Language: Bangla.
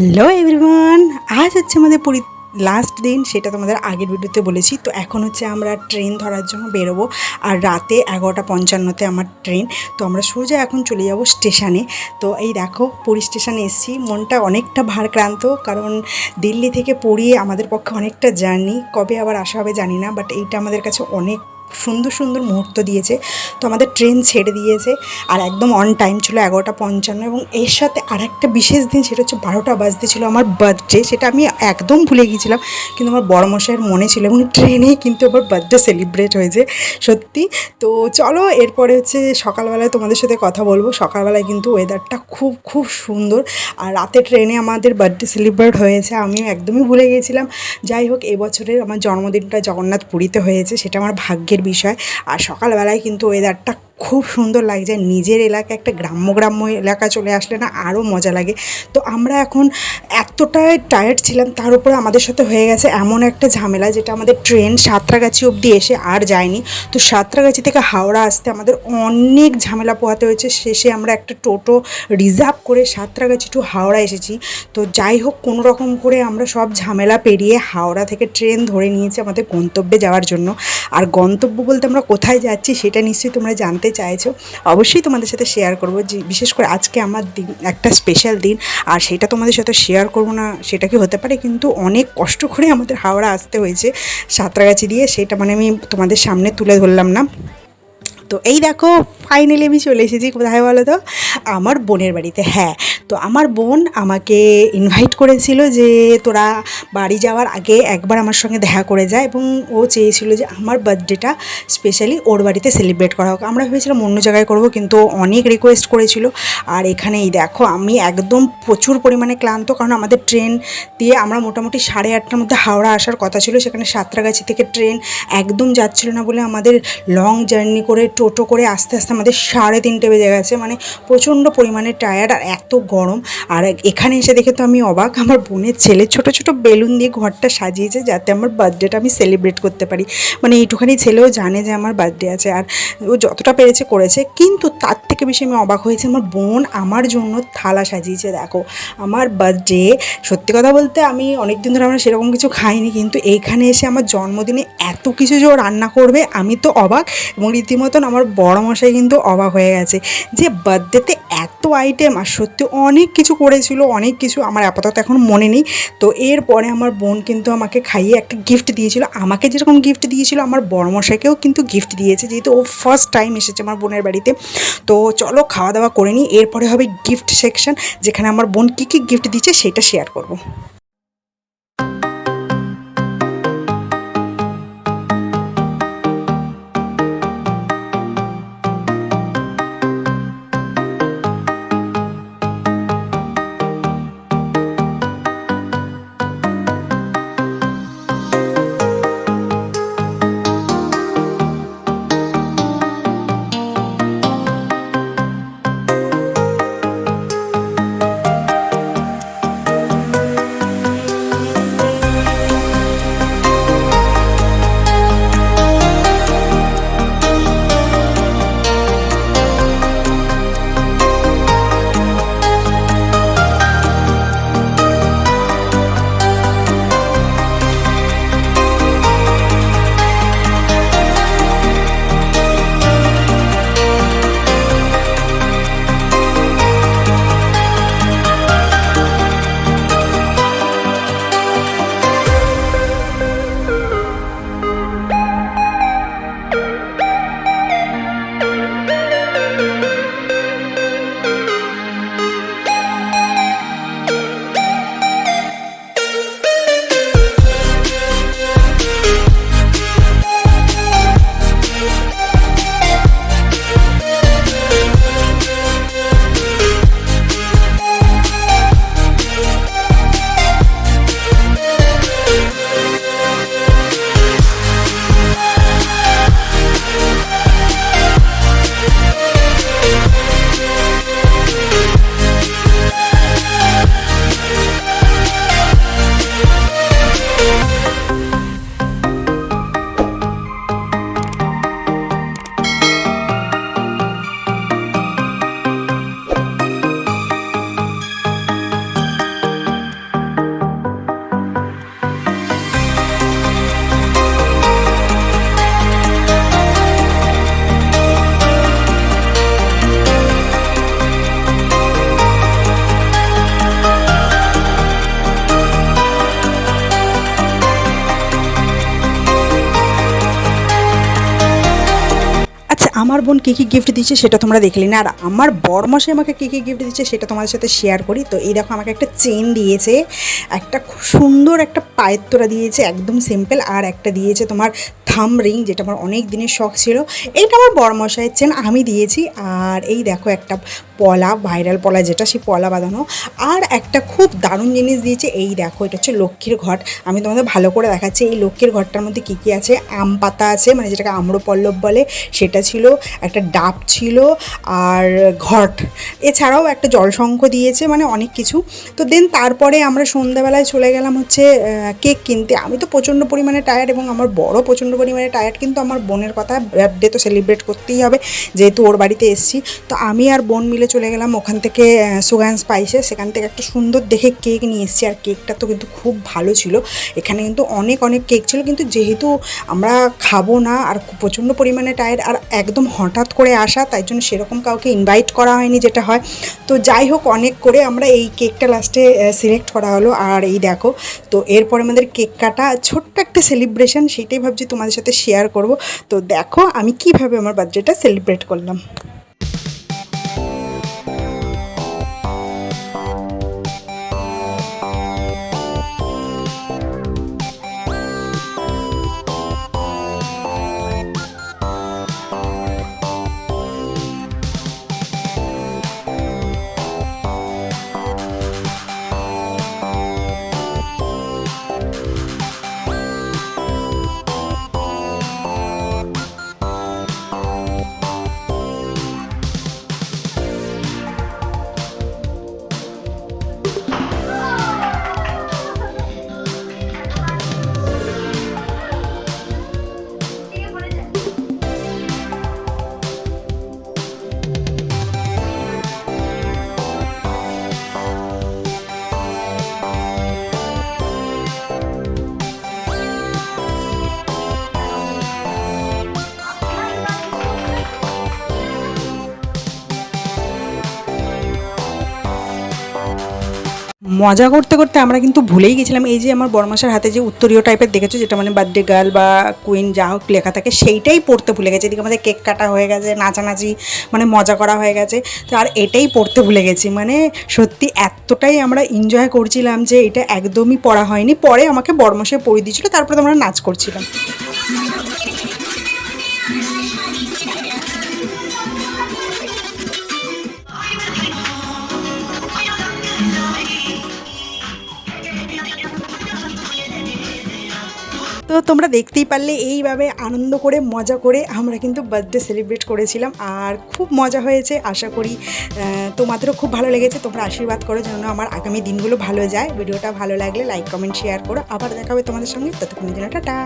হ্যালো এভরিওয়ান আজ হচ্ছে আমাদের পুরী লাস্ট দিন, সেটা তোমাদের আগের ভিডিওতে বলেছি। তো এখন হচ্ছে আমরা ট্রেন ধরার জন্য বেরোবো। আর রাতে এগারোটা পঞ্চান্নতে আমার ট্রেন তো আমরা সোজা এখন চলে যাব স্টেশনে তো এই দেখো, পুরী স্টেশনে এসেছি। মনটা অনেকটা ভারক্রান্ত, কারণ দিল্লি থেকে পুরী আমাদের পক্ষে অনেকটা জার্নি কবে আবার আসা হবে জানি না বাট এইটা আমাদের কাছে অনেক সুন্দর সুন্দর মুহূর্ত দিয়েছে। তো আমাদের ট্রেন ছেড়ে দিয়েছে আর একদম অন টাইম ছিল এগারোটা পঞ্চান্ন এবং এর সাথে আর একটা বিশেষ দিন সেটা হচ্ছে বারোটা বাজতে ছিল আমার বার্থডে সেটা আমি একদম ভুলে গিয়েছিলাম। কিন্তু আমার বড় মশাইয়ের মনে ছিল এবং ট্রেনেই কিন্তু আমার বার্থডে সেলিব্রেট হয়েছে, সত্যি। তো চলো এরপরে হচ্ছে সকালবেলায় তোমাদের সাথে কথা বলব। সকালবেলায় কিন্তু ওয়েদারটা খুব খুব সুন্দর আর রাতে ট্রেনে আমাদের বার্থডে সেলিব্রেট হয়েছে, আমিও একদমই ভুলে গিয়েছিলাম। যাই হোক, এবছরের আমার জন্মদিনটা জগন্নাথ পুরীতে হয়েছে, সেটা আমার ভাগ্যের বিষয়। আর সকালবেলায় কিন্তু ওয়েদারটা খুব সুন্দর লাগছে নিজের এলাকা একটা গ্রাম্য গ্রাম্য এলাকা চলে আসলে না আরও মজা লাগে। তো আমরা এখন এতটাই টায়ার্ড ছিলাম, তার উপরে আমাদের সাথে হয়ে গেছে এমন একটা ঝামেলা যেটা আমাদের ট্রেন সাঁতরাগাছি অবধি এসে আর যায়নি। তো সাঁতরাগাছি থেকে হাওড়া আসতে আমাদের অনেক ঝামেলা পোহাতে হয়েছে। শেষে আমরা একটা টোটো রিজার্ভ করে সাঁতরাগাছি টু হাওড়া এসেছি। তো যাই হোক, কোনো রকম করে আমরা সব ঝামেলা পেরিয়ে হাওড়া থেকে ট্রেন ধরে নিয়েছি আমাদের গন্তব্যে যাওয়ার জন্য। আর গন্তব্য বলতে আমরা কোথায় যাচ্ছি সেটা নিশ্চয়ই তোমরা জানতে চাইছো, অবশ্যই তোমাদের সাথে শেয়ার করব। যে বিশেষ করে আজকে আমার দিন, একটা স্পেশাল দিন, আর সেটা তোমাদের সাথে শেয়ার করব না, সেটা কি হতে পারে? কিন্তু অনেক কষ্ট করে আমাদের হাওড়া আসতে হয়েছে, সাঁতরাগাছি দিয়ে। সেটা মানে আমি তোমাদের সামনে তুলে ধরলাম না। তো এই দেখো ফাইনালি আমি চলে এসেছি, কোথায় বলো তো? আমার বোনের বাড়িতে। হ্যাঁ তো আমার বোন আমাকে ইনভাইট করেছিল যে তোরা বাড়ি যাওয়ার আগে একবার আমার সঙ্গে দেখা করে যায় এবং ও চেয়েছিল যে আমার বার্থডেটা স্পেশালি ওর বাড়িতে সেলিব্রেট করা হোক। আমরা ভেবেছিলাম অন্য জায়গায় করব কিন্তু অনেক রিকোয়েস্ট করেছিল। আর এখানেই দেখো, আমি একদম প্রচুর পরিমাণে ক্লান্ত কারণ আমাদের ট্রেন দিয়ে আমরা মোটামুটি সাড়ে আটটার মধ্যে হাওড়া আসার কথা ছিল। সেখানে সাঁতরাগাছি থেকে ট্রেন একদম যাচ্ছিল না বলে আমাদের লং জার্নি করে, টোটো করে আস্তে আস্তে আমাদের সাড়ে তিনটে বেজে গেছে। মানে প্রচণ্ড পরিমাণে টায়ার্ড আর এত গরম আর এখানে এসে দেখে তো আমি অবাক, আমার বোনের ছেলে ছোট ছোট বেলুন দিয়ে ঘরটা সাজিয়েছে যাতে আমার বার্থডেটা আমি সেলিব্রেট করতে পারি। মানে এইটুখানি ছেলেও জানে যে আমার বার্থডে আছে আর ও যতটা পেরেছে করেছে। কিন্তু তার থেকে বেশি আমি অবাক হয়েছে, আমার বোন আমার জন্য থালা সাজিয়েছে, দেখো। আমার বার্থডে সত্যি কথা বলতে আমি অনেক দিন ধরে আমরা সেরকম কিছু খাইনি, কিন্তু এইখানে এসে আমার জন্মদিনে এত কিছু যে ও রান্না করবে, আমি তো অবাক এবং রীতিমতন আমার বড় মশাই কিন্তু অবাক হয়ে গেছে যে বার্থডেতে এত আইটেম আর সত্যি অনেক কিছু করেছিল, অনেক কিছু আমার আপাতত এখন মনে নেই। তো এরপরে আমার বোন কিন্তু আমাকে খাইয়ে একটা গিফট দিয়েছিল। আমাকে যেরকম গিফট দিয়েছিল, আমার বড়মশাইকেও কিন্তু গিফট দিয়েছে, যেহেতু ও ফার্স্ট টাইম এসেছে আমার বোনের বাড়িতে। তো চলো খাওয়া দাওয়া করে নিই। এরপরে হবে গিফট সেকশন যেখানে আমার বোন কী কী গিফট দিচ্ছে সেটা শেয়ার করব। আমার বোন কী কী গিফট দিচ্ছে সেটা তোমরা দেখলে না। আর আমার বরমশাই আমাকে কী কী গিফট দিচ্ছে সেটা তোমাদের সাথে শেয়ার করি। তো এই দেখো, আমাকে একটা চেন দিয়েছে, একটা খুব সুন্দর একটা পায়ের তোরা দিয়েছে, একদম সিম্পল আর একটা দিয়েছে তোমার থাম রিং যেটা আমার অনেক দিনের শখ ছিল। এইটা আমার বড়মশাইয়ের চেন আমি দিয়েছি। আর এই দেখো একটা পলা ভাইরাল পলা যেটা, সেই পলা বাঁধানো। আর একটা খুব দারুণ জিনিস দিয়েছে, এই দেখো, এটা হচ্ছে লক্ষ্মীর ঘট। আমি তোমাদের ভালো করে দেখাচ্ছি, এই লক্ষ্মীর ঘরটার মধ্যে কী কী আছে? আম পাতা আছে মানে যেটাকে আম্রপল্লব বলে, সেটা ছিল, একটা ডাব ছিল, আর ঘট। এছাড়াও একটা জলশঙ্খ দিয়েছে মানে অনেক কিছু। তো দেন তারপরে আমরা সন্ধ্যাবেলায় চলে গেলাম হচ্ছে কেক কিনতে। আমি তো প্রচণ্ড পরিমাণে টায়ার্ড এবং আমার বড় প্রচণ্ড পরিমাণে টায়ার্ড কিন্তু আমার বোনের কথা বার্থডে তো সেলিব্রেট করতেই হবে, যেহেতু ওর বাড়িতে এসেছি। তো আমি আর বোন মিলে চলে গেলাম ওখান থেকে সুগান স্পাইসে। সেখান থেকে একটা সুন্দর দেখে কেক নিয়ে এসেছি আর কেকটা তো কিন্তু খুব ভালো ছিল। এখানে কিন্তু অনেক অনেক কেক ছিল কিন্তু যেহেতু আমরা খাব না আর প্রচণ্ড পরিমাণে টায়ার আর একদম হঠাৎ করে আসা, তাই জন্য সেরকম কাউকে ইনভাইট করা হয়নি যেটা হয়। তো যাই হোক, অনেক করে আমরা এই কেকটা লাস্টে সিলেক্ট করা হলো। আর এই দেখো, তো এরপরে আমাদের কেক কাটা ছোট্ট একটা সেলিব্রেশন সেটাই ভাবছি তোমাদের সাথে শেয়ার করব। তো দেখো আমি কীভাবে আমার বার্থডেটা সেলিব্রেট করলাম। মজা করতে করতে আমরা কিন্তু ভুলেই গেছিলাম। এই যে আমার বড়মাসার হাতে যে উত্তরীয় টাইপের দেখেছ, যেটা মানে বার্থডে গার্ল বা কুইন যা হোক লেখা থাকে, সেইটাই পড়তে ভুলে গেছে। এদিকে আমাদের কেক কাটা হয়ে গেছে, নাচানাচি মানে মজা করা হয়ে গেছে। তো আর এটাই পড়তে ভুলে গেছি। মানে সত্যি এতটাই আমরা এনজয় করছিলাম যে এটা একদমই পড়া হয়নি। পরে আমাকে বড়মশাই পড়ে দিয়েছিলো, তারপরে আমরা নাচ করছিলাম। তো তোমরা দেখতেই পারলে, এইভাবে আনন্দ করে, মজা করে আমরা কিন্তু বার্থডে সেলিব্রেট করেছিলাম। আর খুব মজা হয়েছে, আশা করি তোমাদেরও খুব ভালো লেগেছে। তোমরা আশীর্বাদ করো যেন আমার আগামী দিনগুলো ভালো যায়। ভিডিওটা ভালো লাগলে লাইক কমেন্ট শেয়ার করো। আবার দেখাবে তোমাদের সঙ্গে। ততক্ষণের জন্য টাটা।